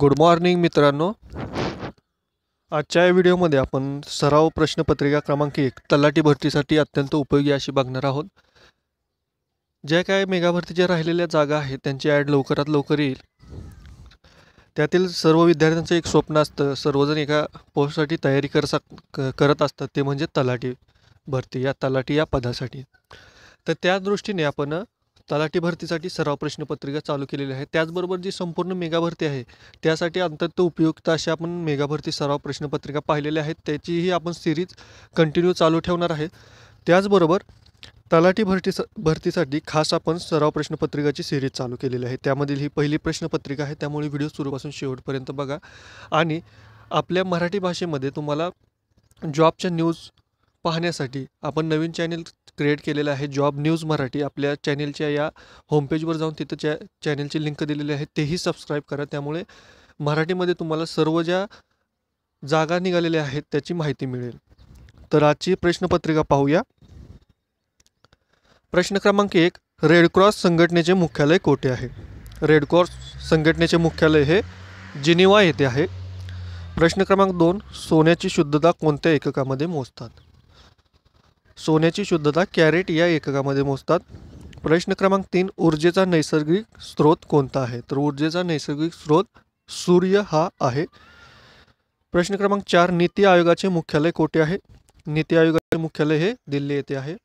Good morning मित्रांनो. आजच्या या व्हिडिओमध्ये आपण सराव प्रश्नपत्रिका क्रमांक एक तलाठी भरतीसाठी अत्यंत उपयोगी अशी बघणार आहोत. ज्या काय मेगा भरतीच्या राहिलेल्या जागा आहेत त्यांची ॲड लवकरात लवकर येईल. त्यातील सर्व विद्यार्थ्यांचं एक स्वप्न असतं सर्वजण एका पोस्टसाठी तयारी कर करत असतात ते म्हणजे तलाठी भरती या तलाठी या पदासाठी. तर त्या दृष्टीने आपण तलाठी भरतीसाठी सराव प्रश्नपत्रिका चालू केलेली आहे त्याचबरोबर जी संपूर्ण मेगा भरती आहे त्यासाठी अत्यंत उपयुक्त अशा आपण मेगा भरती सराव प्रश्नपत्रिका पाहिलेल्या आहेत. त्याचीही आपण सिरीज कंटिन्यू चालू ठेवणार आहे. त्याचबरोबर तलाठी भरती भरतीसाठी खास आपण सराव प्रश्नपत्रिकाची सिरीज चालू केलेली आहे. त्यामधील ही पहिली प्रश्नपत्रिका आहे. त्यामुळे व्हिडिओ सुरूपासून शेवटपर्यंत बघा. आणि आपल्या मराठी भाषेमध्ये तुम्हाला जॉबच्या न्यूज पाहण्यासाठी आपण नवीन चॅनेल क्रिएट केलेलं आहे जॉब न्यूज मराठी. आपल्या चॅनेलच्या या होमपेजवर जाऊन तिथं चॅ चॅनेलची लिंक दिलेली आहे. तेही सबस्क्राईब करा. त्यामुळे मराठीमध्ये तुम्हाला सर्व ज्या जागा निघालेल्या आहेत त्याची माहिती मिळेल. तर आजची प्रश्नपत्रिका पाहूया. प्रश्न क्रमांक एक रेडक्रॉस संघटनेचे मुख्यालय कोठे आहे? रेडक्रॉस संघटनेचे मुख्यालय हे जिनिवा येथे आहे. प्रश्न क्रमांक दोन सोन्याची शुद्धता कोणत्या एककामध्ये मोजतात? सोन्याची शुद्धता कॅरेट या एककामध्ये मोजतात. प्रश्न क्रमांक तीन ऊर्जेचा नैसर्गिक स्रोत कोणता आहे? तर ऊर्जेचा नैसर्गिक स्रोत सूर्य हा आहे. प्रश्न क्रमांक चार नीती आयोगाचे मुख्यालय कोठे आहे? नीती आयोगाचे मुख्यालय हे दिल्ली येथे आहे.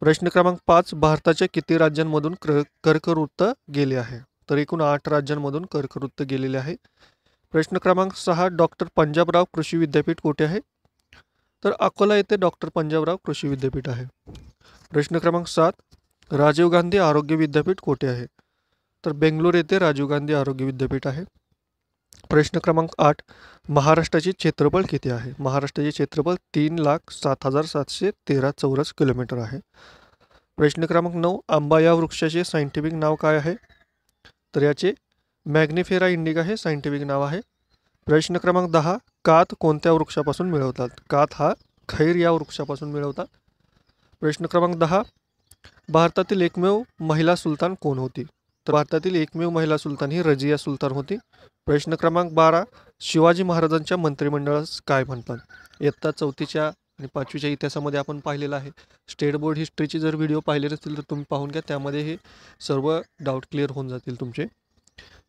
प्रश्न क्रमांक पाच भारताच्या किती राज्यांमधून क्र कर्कवृत्त गेले आहे? तर एकूण आठ राज्यांमधून कर्कवृत्त गेलेले आहे. प्रश्न क्रमांक सहा डॉक्टर पंजाबराव कृषी विद्यापीठ कोठे आहे? तर अकोला येथे डॉक्टर पंजाबराव कृषी विद्यापीठ आहे. प्रश्न क्रमांक सात राजीव गांधी आरोग्य विद्यापीठ कोठे आहे? तर बेंगलोर येथे राजीव गांधी आरोग्य विद्यापीठ आहे. प्रश्न क्रमांक आठ महाराष्ट्राचे क्षेत्रफळ किती आहे? महाराष्ट्राचे क्षेत्रफळ तीन लाख सात हजार सातशे तेरा चौरस किलोमीटर आहे. प्रश्न क्रमांक नऊ आंबा या वृक्षाचे सायंटिफिक नाव काय आहे? तर याचे मॅग्निफेरा इंडिका हे सायंटिफिक नाव आहे. प्रश्न क्रमांक दहा कात कोणत्या वृक्षापासून मिळवतात? कात हा खैर या वृक्षापासून मिळवतात. प्रश्न क्रमांक दहा भारतातील एकमेव महिला सुलतान कोण होती? तर भारतातील एकमेव महिला सुलतान ही रजिया सुलतान होती. प्रश्न क्रमांक बारा शिवाजी महाराजांच्या मंत्रिमंडळास काय म्हणतात? इयत्ता चौथीच्या आणि पाचवीच्या इतिहासामध्ये आपण पाहिलेलं आहे. स्टेट बोर्ड हिस्ट्रीची जर व्हिडिओ पाहिले नसतील तर तुम्ही पाहून घ्या. त्यामध्ये हे सर्व डाऊट क्लिअर होऊन जातील तुमचे.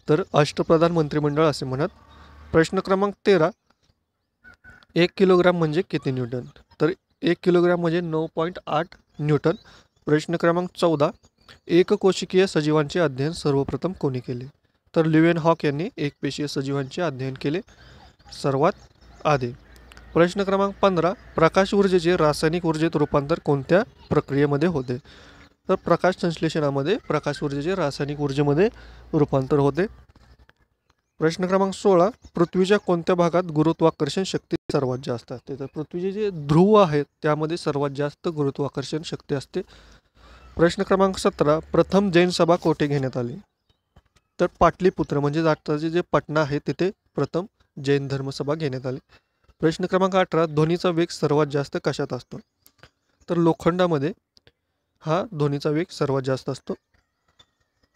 तर अष्टप्रधान मंत्रिमंडळ असे म्हणत प्रश्न क्रमांक तेरा. एक किलोग्राम म्हणजे किती न्यूटन? तर एक किलोग्राम म्हणजे नऊ पॉईंट आठ न्यूटन. प्रश्न क्रमांक चौदा. एककोशिकीय सजीवांचे अध्ययन सर्वप्रथम कोणी केले? तर लिवेन हॉक यांनी एकपेशीय सजीवांचे अध्ययन केले. सर्वात आधी. प्रश्न क्रमांक पंधरा. प्रकाश ऊर्जेचे रासायनिक ऊर्जेत रूपांतर कोणत्या प्रक्रियेमध्ये होते? तर प्रकाश संश्लेषणामध्ये प्रकाश ऊर्जेचे रासायनिक ऊर्जेमध्ये रूपांतर होते. प्रश्न क्रमांक सोळा पृथ्वीच्या कोणत्या भागात गुरुत्वाकर्षण शक्ती सर्वात जास्त असते? तर पृथ्वीचे जे ध्रुव आहेत त्यामध्ये सर्वात जास्त गुरुत्वाकर्षण शक्ती असते. प्रश्न क्रमांक सतरा प्रथम जैन सभा कोठे घेण्यात आली? तर पाटलीपुत्र म्हणजे आताचे जे पटना आहे तिथे प्रथम जैन धर्मसभा घेण्यात आली. प्रश्न क्रमांक अठरा ध्वनीचा वेग सर्वात जास्त कशात असतो? तर लोखंडामध्ये हा ध्वनीचा वेग सर्वात जास्त असतो.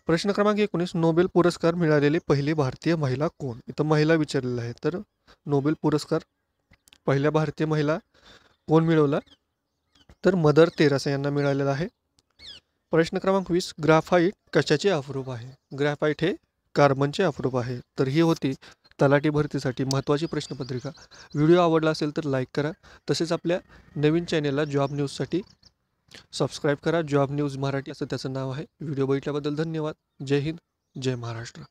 प्रश्न क्रमांक एकोणीस नोबेल पुरस्कार मिळालेले पहिले भारतीय महिला कोण? इथं महिला विचारलेलं आहे तर नोबेल पुरस्कार पहिल्या भारतीय महिला कोण मिळवला? तर मदर तेरासा यांना मिळालेला आहे. प्रश्न क्रमांक वीस ग्राफाईट कशाचे अप्रूप आहे? ग्राफाईट हे कार्बनचे अप्रूप आहे. तर ही होती तलाठी भरतीसाठी महत्त्वाची प्रश्नपत्रिका. व्हिडिओ आवडला असेल तर लाईक करा. तसेच आपल्या नवीन चॅनेलला जॉब न्यूजसाठी सबस्क्राईब करा. जॉब न्यूज मराठी असं त्याचं नाव आहे. व्हिडिओ बघितल्याबद्दल धन्यवाद. जय हिंद. जय महाराष्ट्र.